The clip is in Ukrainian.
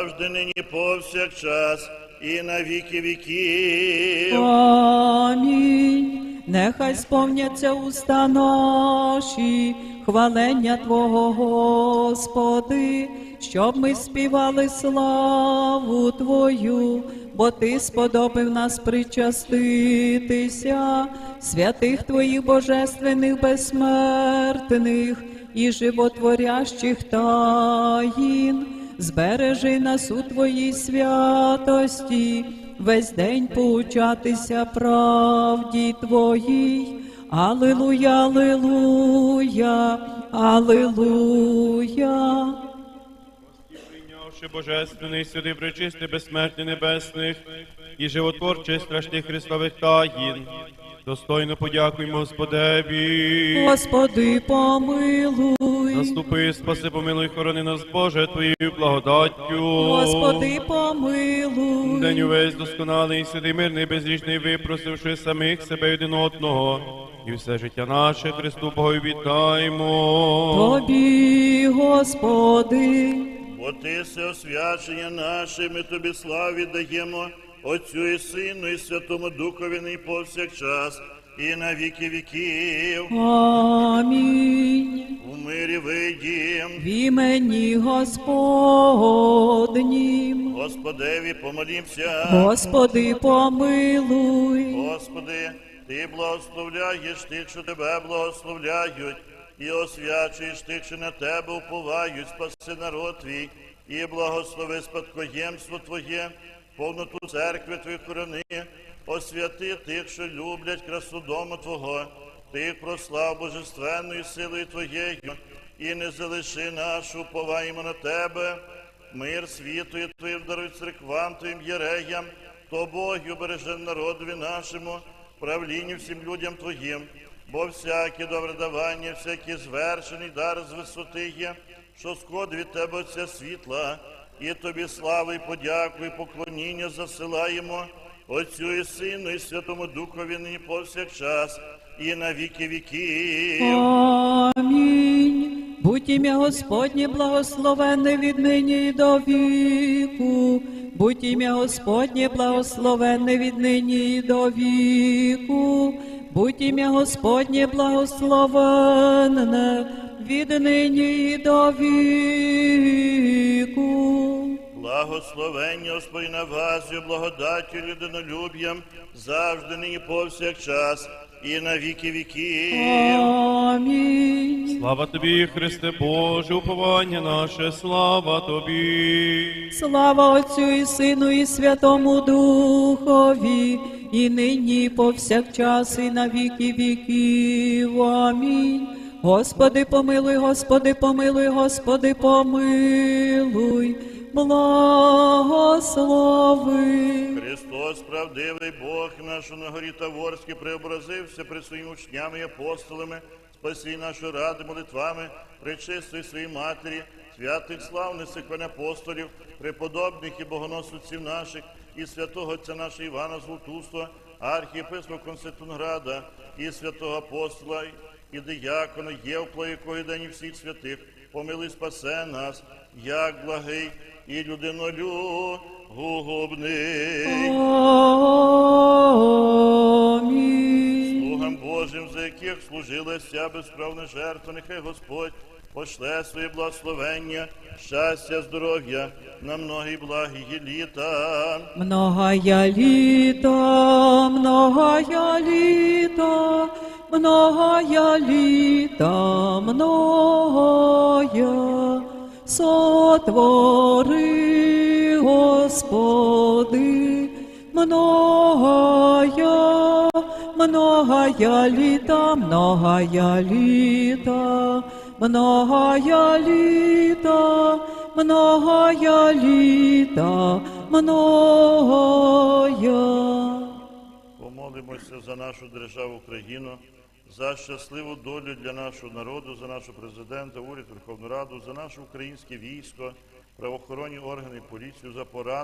завжди нині повсякчас і на віки віків. Амінь. Нехай сповняться уста наші, хвалення Твого, Господи, щоб ми співали славу Твою, бо Ти сподобив нас причаститися, святих Твоїх божественних безсмертних і животворящих таїн. Збережи нас у Твоїй святості, весь день поучатися правді Твоїй. Аллилуйя, Аллилуйя, алилуя. Прийнявши божественний сюди причисти безсмертний небесних і животворчих страшних Христових таїн, достойно подякуємо Господеві. Господи, помилуй, Наступи, спаси, помилуй, хорони нас, Боже, Твоєю благодаттю. Господи, помилуй. День увесь досконалий, сюди мирний, безрічний, випросивши самих себе один одного, і все життя наше Христу Богу віддаємо. Тобі, Господи, Бо ти все освячення наше, ми тобі славі даємо, Отцю і Сину, і Святому Духові нині повсякчас, і на віки віків. амінь. У мирі вийдім, В імені Господнім. Господеві помолімся. Господи, помилуй. Господи, Ти благословляєш тих, що тебе благословляють, і освячуєш тих, що на тебе уповають, спаси народ твій, і благослови спадкоємство Твоє, повноту церкви Твої корони, освяти тих, що люблять красу дому Твого, тих прослав божественною силою Твоєю, і не залиши нашу, уповаємо на Тебе, мир світу і Твоїм даруй церквам Твоїм єреям, Тобою береже народові нашому, правлінню всім людям Твоїм, бо всяке добре давання, всякий звершений дар з висоти є, що сход від Тебе Отця світла, і Тобі слави, подяку, і поклоніння засилаємо, Отцю і Сину, і Святому Духові нині повсякчас, і на віки віків. Амінь. Будь ім'я Господнє благословенне від нині і до віку. Будь ім'я Господнє благословенне від нині і до віку. Будь ім'я Господнє благословенне від нині і до віку. Благословення Господь на вас і благодаттю людинолюб'ям завжди нині повсякчас і на віки віків. Амінь. Слава тобі, Христе Боже, уповання наше, слава тобі. Слава Отцю і Сину, і Святому Духові, і нині, і повсякчас, і на віки віків. Амінь. Господи, помилуй, Господи, помилуй, Господи, помилуй, благослови. Христос, правдивий Бог наш на горі Таворській, преобразився при своїми учнями і апостолами, спаси нашу ради молитвами, причистої своїй матері, святих славних сиквань апостолів, преподобних і богоносців наших, і святого Отця нашого Івана Золотуства, архієпископа Конститунграда, і святого апостола, і диякона Євпла, якого день і всіх святих, помилуй спасе нас, як благий і людинолюбний. Амінь. Слугам Божим, за яких служила вся безправна жертва, нехай Господь пошле своє благословення, щастя, здоров'я на многі благі літа. Многая літа, многая літа, многая літа, многая сотвори, Господи, многая, многая літа, многая літа, многая літа, многая літа, многая. Помолимося за нашу державу Україну, за щасливу долю для нашого народу, за нашого президента, уряд, Верховну Раду, за наше українське військо, правоохоронні органи, поліцію, за поранених.